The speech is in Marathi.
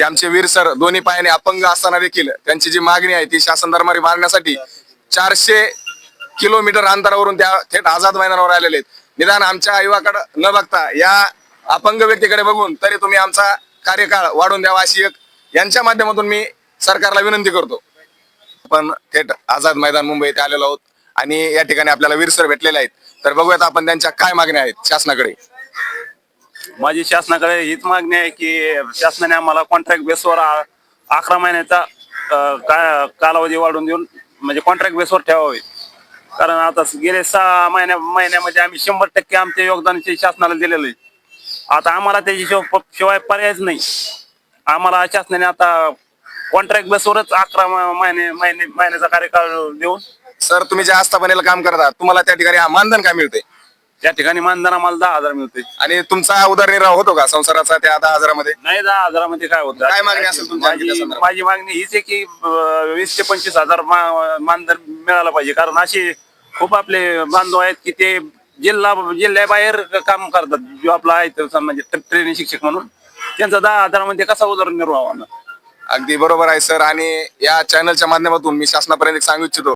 की आमचे वीर सर दोन्ही पायाने अपंग असताना देखील त्यांची जी मागणी आहे ती शासन दरबारी मारण्यासाठी चारशे किलोमीटर अंतरावरून त्या थेट आझाद मैदानावर आलेले आहेत. निदान आमच्या युवाकडे न बघता या अपंग व्यक्तीकडे बघून तरी तुम्ही आमचा कार्यकाळ वाढवून द्यावा अशी एक यांच्या माध्यमातून मी सरकारला विनंती करतो. आपण थेट आझाद मैदान मुंबई येथे आलेलो आहोत आणि या ठिकाणी आपल्याला वीरसर भेटलेले आहेत. तर बघूयात आपण त्यांच्या काय मागण्या आहेत शासनाकडे. माझी शासनाकडे हीच मागणी आहे की शासनाने आम्हाला कॉन्ट्रॅक्ट बेसवर अकरा महिन्याचा का- कालावधी वाढवून देऊन म्हणजे कॉन्ट्रॅक्ट बेसवर ठेवावे. कारण आता गेले सहा महिन्या महिन्यामध्ये आम्ही शंभर टक्के आमचे योगदानाचे शासनाला दिलेलं आहे. आता आम्हाला त्याची शिवाय पर्यायच नाही. आम्हाला शासनाने आता कॉन्ट्रॅक्ट बेसवरच अकरा महिने महिने महिन्याचा कार्यकाळ देऊन सर तुम्ही ज्या आस्थापनेला काम करता तुम्हाला त्या ठिकाणी मानधन काय मिळते त्या ठिकाणी मानधन आम्हाला दहा हजार मिळते आणि तुमचा उदरनिर्वाह होतो का? संसाराचा त्या दहा हजारामध्ये? नाही दहा हजारामध्ये काय होतं काय मागणी असेल तुमच्या आणखी त्या माझी संदर्भात? माझी मागणी हीच आहे की अं, वीस ते पंचवीस हजार मा- मानधन मिळालं पाहिजे. कारण असे खूप आपले बांधव आहेत की ते जिल्हा जिल्ह्याबाहेर काम करतात. जो आपला आहे म्हणजे ट्रेनिंग शिक्षक म्हणून. त्यांचा दहा हजारामध्ये कसा उदरनिर्वाह होणार? अगदी बरोबर आहे सर. आणि या चॅनलच्या माध्यमातून मी शासनापर्यंत एक सांगू इच्छितो.